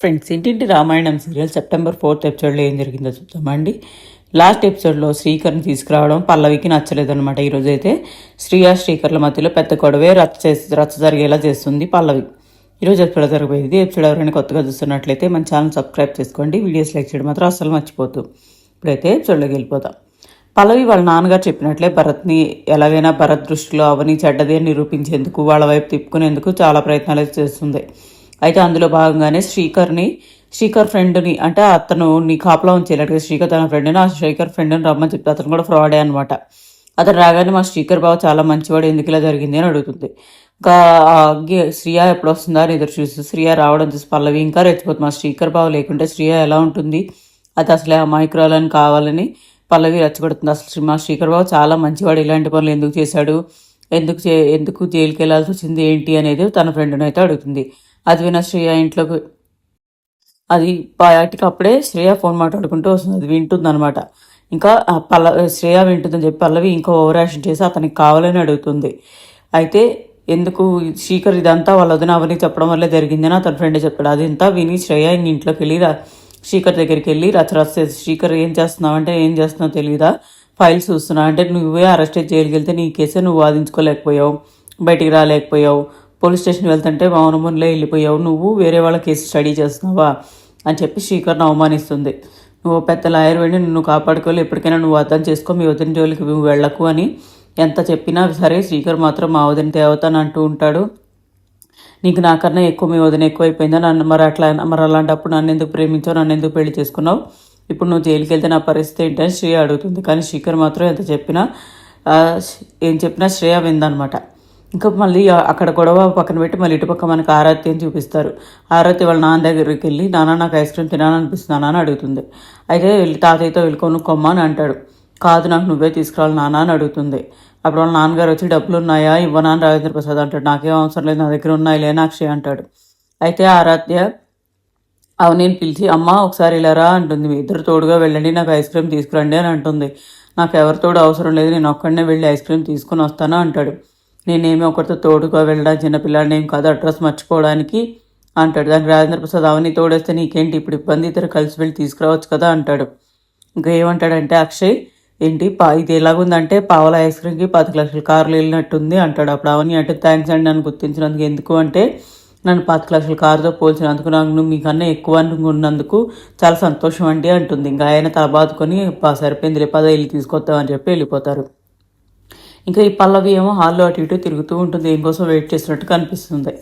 Friends ఇంటింటి Ramayanam serial September fourth ఎపిసోడ్లో ఏం జరిగిందో చూద్దామండి. లాస్ట్ ఎపిసోడ్లో శ్రీకర్ని తీసుకురావడం పల్లవికి నచ్చలేదు అనమాట ఈరోజు అయితే శ్రీయా శ్రీకర్ల మధ్యలో పెద్ద గొడవే రచ్చ చేసి రచ్చ జరిగేలా చేస్తుంది పల్లవి. ఈరోజు ఎపిసోడ్ జరగబోయేది ఎపిసోడ్ ఎవరైనా కొత్తగా చూస్తున్నట్లయితే మన ఛానల్ సబ్స్క్రైబ్ చేసుకోండి. వీడియోస్ లైక్ చేయడం మాత్రం అస్సలు మర్చిపోతూ ఇప్పుడైతే ఎపిసోడ్లోకి వెళ్ళిపోతాం పల్లవి వాళ్ళ నాన్నగారు చెప్పినట్లే భరత్ని ఎలాగైనా భరత్ దృష్టిలో అవని చెడ్డది నిరూపించేందుకు వాళ్ళ వైపు తిప్పుకునేందుకు చాలా ప్రయత్నాలు అయితే చేస్తుంది. అయితే అందులో భాగంగానే శ్రీకర్ని శ్రీకర్ ఫ్రెండ్ని అంటే అతను నీ కాపలా ఉంచేలాడు శ్రీకర్ తన ఫ్రెండ్ని ఆ శ్రీకర్ ఫ్రెండ్ని రమ్మని చెప్తే అతను కూడా ఫ్రాడే అనమాట అతను రాగానే మా శ్రీకర్ బాబు చాలా మంచివాడు ఎందుకు ఇలా జరిగింది అని అడుగుతుంది. ఇంకా ఆ ఎప్పుడు వస్తుందా అని ఎదురు చూస్తూ శ్రియా రావడం చూసి పల్లవి ఇంకా రెచ్చిపోతుంది. మా శ్రీకర్ బాబు లేకుంటే శ్రియా ఎలా ఉంటుంది? అది అసలే అమాయకురాలని కావాలని పల్లవి రెచ్చగొడుతుంది. అసలు మా శ్రీకర్ బాబు చాలా మంచివాడు ఇలాంటి పనులు ఎందుకు చేశాడు? ఎందుకు చే ఎందుకు జైలుకి వెళ్ళాల్సి వచ్చింది? ఏంటి అనేది తన ఫ్రెండ్ని అయితే అడుగుతుంది. అది విన శ్రేయ ఇంట్లోకి. అది బయటికి అప్పుడే శ్రేయ ఫోన్ మాట్లాడుకుంటూ వస్తుంది. అది వింటుంది అనమాట ఇంకా పల్ల శ్రేయ వింటుందని చెప్పి పల్లవి ఇంకా ఓవర్ యాక్షన్ చేసి అతనికి కావాలని అడుగుతుంది. అయితే ఎందుకు శీకర్ ఇదంతా వాళ్ళ వదిన అవని చెప్పడం వల్లే జరిగిందని అతని ఫ్రెండ్ చెప్పాడు. అదంతా విని శ్రేయ ఇంక ఇంట్లోకి వెళ్ళి శీకర్ దగ్గరికి వెళ్ళి రచ చేసి శీకర్ ఏం చేస్తున్నావు అంటే ఏం చేస్తున్నావు తెలియదా ఫైల్స్ చూస్తున్నావు అంటే నువ్వే అరెస్ట్ జైలుకి వెళ్తే నీ కేసే నువ్వు వాదించుకోలేకపోయావు బయటికి రాలేకపోయావు. పోలీస్ స్టేషన్కి వెళ్తుంటే మౌనమునిలే వెళ్ళిపోయావు. నువ్వు వేరే వాళ్ళ కేసు స్టడీ చేస్తున్నావా? అని చెప్పి శ్రీకర్ణ అవమానిస్తుంది. నువ్వు పెద్ద లాయర్ వెళ్ళి నిన్ను కాపాడుకోవాలి. ఎప్పటికైనా నువ్వు అర్థం చేసుకో. మీ వదిన జోలికి నువ్వు వెళ్ళకు అని ఎంత చెప్పినా సరే శ్రీకర్ మాత్రం మా వదిన తేవతాను అంటూ ఉంటాడు. నీకు నాకన్నా ఎక్కువ మీ వదిన ఎక్కువైపోయిందా? నన్ను మరి అట్లా మరి అలాంటప్పుడు నన్ను ఎందుకు ప్రేమించావు? నన్ను ఎందుకు పెళ్ళి చేసుకున్నావు? ఇప్పుడు నువ్వు జైలుకి వెళ్తే నా పరిస్థితి ఏంటని శ్రేయ అడుగుతుంది. కానీ శ్రీకర్ మాత్రం ఎంత చెప్పినా ఏం చెప్పినా శ్రేయ విందనమాట. ఇంకా మళ్ళీ అక్కడ గొడవ పక్కన పెట్టి మళ్ళీ ఇటుపక్క మనకి ఆరాతి అని చూపిస్తారు. ఆరాతి వాళ్ళ నాన్న దగ్గరికి వెళ్ళి నాన్న నాకు ఐస్ క్రీమ్ తినాలనిపిస్తుంది అని అడుగుతుంది. అయితే వెళ్ళి తాతయ్యతో వెళ్ళి కొనుక్కోమ్మ అని అంటాడు. కాదు నాకు నువ్వే తీసుకురావాలి నాన్న అని అడుగుతుంది. అప్పుడు వాళ్ళ నాన్నగారు వచ్చి డబ్బులు ఉన్నాయా ఇవ్వనా? అని రాజేంద్ర ప్రసాద్ అంటాడు. నాకేం అవసరం లేదు నా దగ్గర ఉన్నాయి లేని అంటాడు. అయితే ఆరాధ్య అవనీని పిలిచి అమ్మ ఒకసారి ఇలా రా అంటుంది. మీ ఇద్దరు తోడుగా వెళ్ళండి నాకు ఐస్ క్రీమ్ తీసుకురండి అని అంటుంది. నాకు ఎవరితోడు అవసరం లేదు నేను ఒక్కడనే వెళ్ళి ఐస్ క్రీమ్ తీసుకుని వస్తాను అంటాడు. నేనేమి ఒకరితో తోడుగా వెళ్ళడం చిన్నపిల్లాడిని ఏం కాదు అడ్రస్ మర్చిపోవడానికి అంటాడు. దానికి రాజేంద్ర ప్రసాద్ అవని తోడేస్తే నీకేంటి? ఇప్పుడు ఇబ్బంది ఇద్దరు కలిసి వెళ్ళి తీసుకురావచ్చు కదా అంటాడు. ఇంకా ఏమంటాడంటే అక్షయ్ ఏంటి? పా ఇది ఎలాగుందంటే పావల ఐస్ క్రీమ్కి పది లక్షల కార్లు వెళ్ళినట్టుంది అంటాడు. అప్పుడు అవన్నీ అంటే థ్యాంక్స్ అండి నన్ను గుర్తించినందుకు. ఎందుకు అంటే నన్ను పది లక్షల కారుతో పోల్చినందుకు నాకు నువ్వు మీకన్నా ఎక్కువ అనుకున్నందుకు చాలా సంతోషం అండి అంటుంది. ఇంకా ఆయన తల బాదుకొని సరిపోయింది రేపు అదే వెళ్ళి తీసుకొస్తామని చెప్పి వెళ్ళిపోతారు. ఇంకా ఈ పల్లవి ఏమో హాల్లో అటు ఇటు తిరుగుతూ ఉంటుంది దేనికోసం వెయిట్ చేస్తున్నట్టు కనిపిస్తుంది.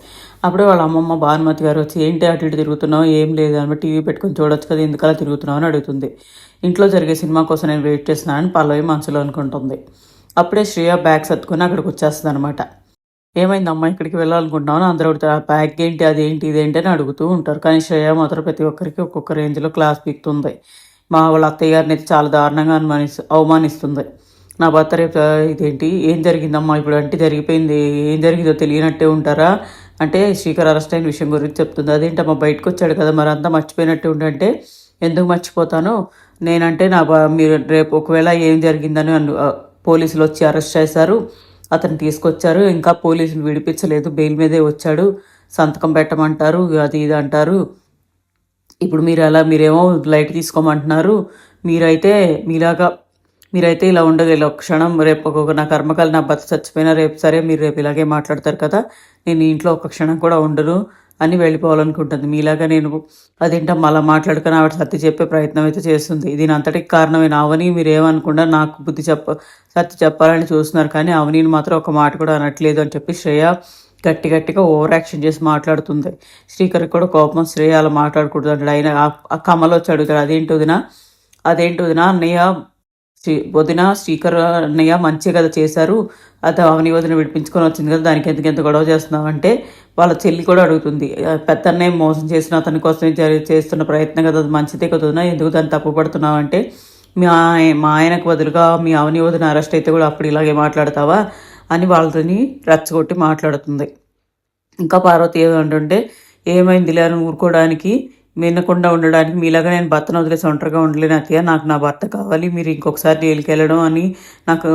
అప్పుడే వాళ్ళ అమ్మమ్మ భానుమతి గారు వచ్చి ఏంటి అటు ఇటు తిరుగుతున్నావు? ఏం లేదు అని టీవీ పెట్టుకొని చూడొచ్చు కదా ఎందుకలా తిరుగుతున్నావు? అని అడుగుతుంది. ఇంట్లో జరిగే సినిమా కోసం నేను వెయిట్ చేస్తున్నానని పల్లవి మనసులో అనుకుంటుంది. అప్పుడే శ్రేయ బ్యాగ్ సర్దుకుని అక్కడికి వచ్చేస్తుంది అనమాట ఏమైంది అమ్మ ఇక్కడికి వెళ్ళాలనుకుంటున్నాను అందరూ ఆ బ్యాగ్ ఏంటి? అదేంటి ఇదేంటి అని అడుగుతూ ఉంటారు. కానీ శ్రేయ మాత్రం ప్రతి ఒక్కరికి ఒక్కొక్క రేంజ్లో క్లాస్ పీక్తుంది. మా వాళ్ళ అత్తయ్య గారిని అయితే చాలా దారుణంగా అనుమానిస్తు అవమానిస్తుంది. నా భర్త రేపు ఇదేంటి ఏం జరిగిందమ్మా ఇప్పుడు అంటే జరిగిపోయింది ఏం జరిగిందో తెలియనట్టే ఉంటారా? అంటే శ్రీకర్ అరెస్ట్ అయిన విషయం గురించి చెప్తుంది. అదేంటమ్మా బయటకు వచ్చాడు కదా మరి అంతా మర్చిపోయినట్టు ఉండంటే ఎందుకు మర్చిపోతాను? నేనంటే నా బ- మీరు రేపు ఒకవేళ ఏం జరిగిందని పోలీసులు వచ్చి అరెస్ట్ చేశారు అతను తీసుకొచ్చారు ఇంకా పోలీసులు విడిపించలేదు బెయిల్ మీదే వచ్చాడు సంతకం పెట్టమంటారు అది ఇది అంటారు. ఇప్పుడు మీరు అలా మీరేమో లైట్ తీసుకోమంటున్నారు మీరైతే మీలాగా మీరైతే ఇలా ఉండగలి ఒక క్షణం రేపు ఒక నా కర్మకాలు నా భర్త చచ్చిపోయినా రేపు సరే మీరు రేపు ఇలాగే మాట్లాడతారు కదా నేను ఇంట్లో ఒక క్షణం కూడా ఉండను అని వెళ్ళిపోవాలనుకుంటుంది. మీలాగా నేను అదేంటో అలా మాట్లాడుకుని ఆవిడ సత్య చెప్పే ప్రయత్నం అయితే చేస్తుంది. దీని అంతటికి కారణమైన అవని మీరు ఏమనుకుండా నాకు బుద్ధి చెప్ప సత్య చెప్పాలని చూస్తున్నారు. కానీ అవనీని మాత్రం ఒక మాట కూడా అనట్లేదు అని చెప్పి శ్రేయ గట్టి గట్టిగా ఓవర్ యాక్షన్ చేసి మాట్లాడుతుంది. శ్రీకర్ కూడా కోపం శ్రేయ అలా మాట్లాడకూడదు అంటాడు. ఆయన ఆ- కమలో వచ్చి అడుగుతాడు అదేంటి వదినా? అదేంటి వదినా? అన్నయ్య శ్రీ వదిన శ్రీకర్ అన్నయ్య మంచి కదా చేశారు. అది అవని వదిన విడిపించుకొని వచ్చింది కదా దానికి ఎందుకు ఎంత గొడవ చేస్తున్నావు అంటే వాళ్ళ చెల్లి కూడా అడుగుతుంది. పెద్ద అన్నయ్య మోసం చేసిన అతని కోసం చేస్తున్న ప్రయత్నం కదా అది మంచిదే కదా ఎందుకు దాన్ని తప్పు పడుతున్నావు అంటే మీ మా ఆయనకు బదులుగా మీ అవని వదిన అరెస్ట్ అయితే కూడా అప్పుడు ఇలాగే మాట్లాడతావా అని వాళ్ళని రచ్చగొట్టి మాట్లాడుతుంది. ఇంకా పార్వతి ఏమంటుంటే ఏమైందిలే అని ఊరుకోవడానికి వినకుండా ఉండడానికి మీలాగా నేను భర్తను వదిలేసి ఒంటరిగా ఉండలేను అత్తయ్య. నాకు నా భర్త కావాలి మీరు ఇంకొకసారి జైలుకి వెళ్ళడం అని నాకు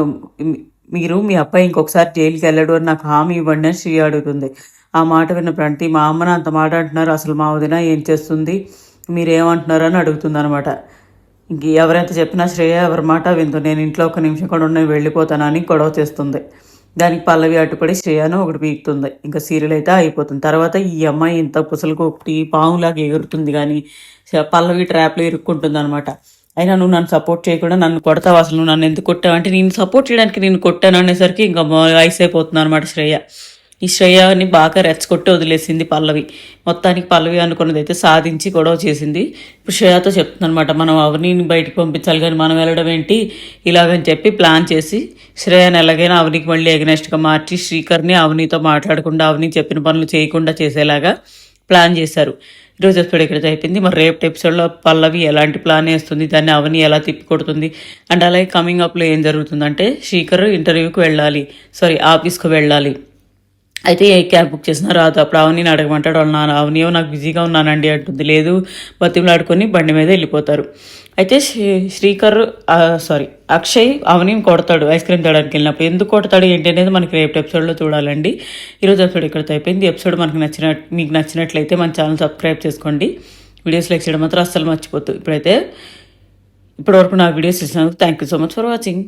మీరు మీ అబ్బాయి ఇంకొకసారి జైలుకి వెళ్ళడు అని నాకు హామీ ఇవ్వండి అని శ్రీ అడుగుతుంది. ఆ మాట విన్న ప్రణతి మా అమ్మను అంత మాట అంటున్నారు అసలు మా వదిన ఏం చేస్తుంది? మీరేమంటున్నారు? అని అడుగుతుంది అనమాట. ఇంక ఎవరైతే చెప్పినా శ్రేయ ఎవరి మాట విందు. నేను ఇంట్లో ఒక నిమిషం కూడా నేను వెళ్ళిపోతానని గొడవ చేస్తుంది. దానికి పల్లవి అట్టుపడి శ్రేయాను ఒకటి పీకుతుంది. ఇంకా సీరియల్ అయితే అయిపోతుంది తర్వాత ఈ అమ్మాయి ఇంత పుసలు కొట్టి పాములాగా ఎగురుతుంది కానీ పల్లవి ట్రాప్లో ఇరుక్కుంటుంది అనమాట అయినా నువ్వు నన్ను సపోర్ట్ చేయకుండా నన్ను కొడతావు అసలు. నువ్వు నన్ను ఎందుకు కొట్టావు? అంటే నేను సపోర్ట్ చేయడానికి నేను కొట్టాను అనేసరికి ఇంకా వయసు అయిపోతుంది అనమాట శ్రేయ. ఈ శ్రేయాని బాగా రెచ్చగొట్టి వదిలేసింది పల్లవి. మొత్తానికి పల్లవి అనుకున్నది అయితే సాధించి గొడవ చేసింది. ఇప్పుడు శ్రేయతో చెప్తుంది అనమాట మనం అవనీని బయటకు పంపించాలి కానీ మనం వెళ్ళడం ఏంటి? ఇలాగని చెప్పి ప్లాన్ చేసి శ్రేయాని ఎలాగైనా అవనికి మళ్ళీ ఎగనెస్ట్గా మార్చి శ్రీకర్ని అవనీతో మాట్లాడకుండా అవని చెప్పిన పనులు చేయకుండా చేసేలాగా ప్లాన్ చేశారు. ఈరోజు ఎపిసోడ్ ఇక్కడ అయిపోయింది. మరి రేపు ఎపిసోడ్లో పల్లవి ఎలాంటి ప్లాన్ వేస్తుంది? దాన్ని అవని ఎలా తిప్పి కొడుతుంది అండ్ అలాగే కమింగ్ అప్లో ఏం జరుగుతుందంటే శ్రీకర్ ఇంటర్వ్యూకి వెళ్ళాలి. సారీ ఆఫీస్కి వెళ్ళాలి. అయితే ఏ క్యాబ్ బుక్ చేసినా రాదు. అప్పుడు అవని అడగమంటాడు. వాళ్ళ నాన్న అవనియో నాకు బిజీగా ఉన్నానండి అంటుంది. లేదు బతిమలాడుకొని బండి మీద వెళ్ళిపోతారు. అయితే శ్రీ- శ్రీకర్ సారీ అక్షయ్ అవని కొడతాడు. ఐస్ క్రీమ్ తేడానికి వెళ్ళినప్పుడు. ఎందుకు కొడతాడు ఏంటి అనేది మనకి రేపు ఎపిసోడ్లో చూడాలండి. ఈరోజు ఎపిసోడ్ ఇక్కడితో అయిపోయింది. ఎపిసోడ్ మనకు నచ్చిన మీకు నచ్చినట్లయితే మన ఛానల్ సబ్స్క్రైబ్ చేసుకోండి. వీడియోస్ లైక్ చేయడం మాత్రం అస్సలు మర్చిపోతుంది ఇప్పుడైతే ఇప్పటివరకు నా వీడియోస్ ఇచ్చినందుకు thank you so much for watching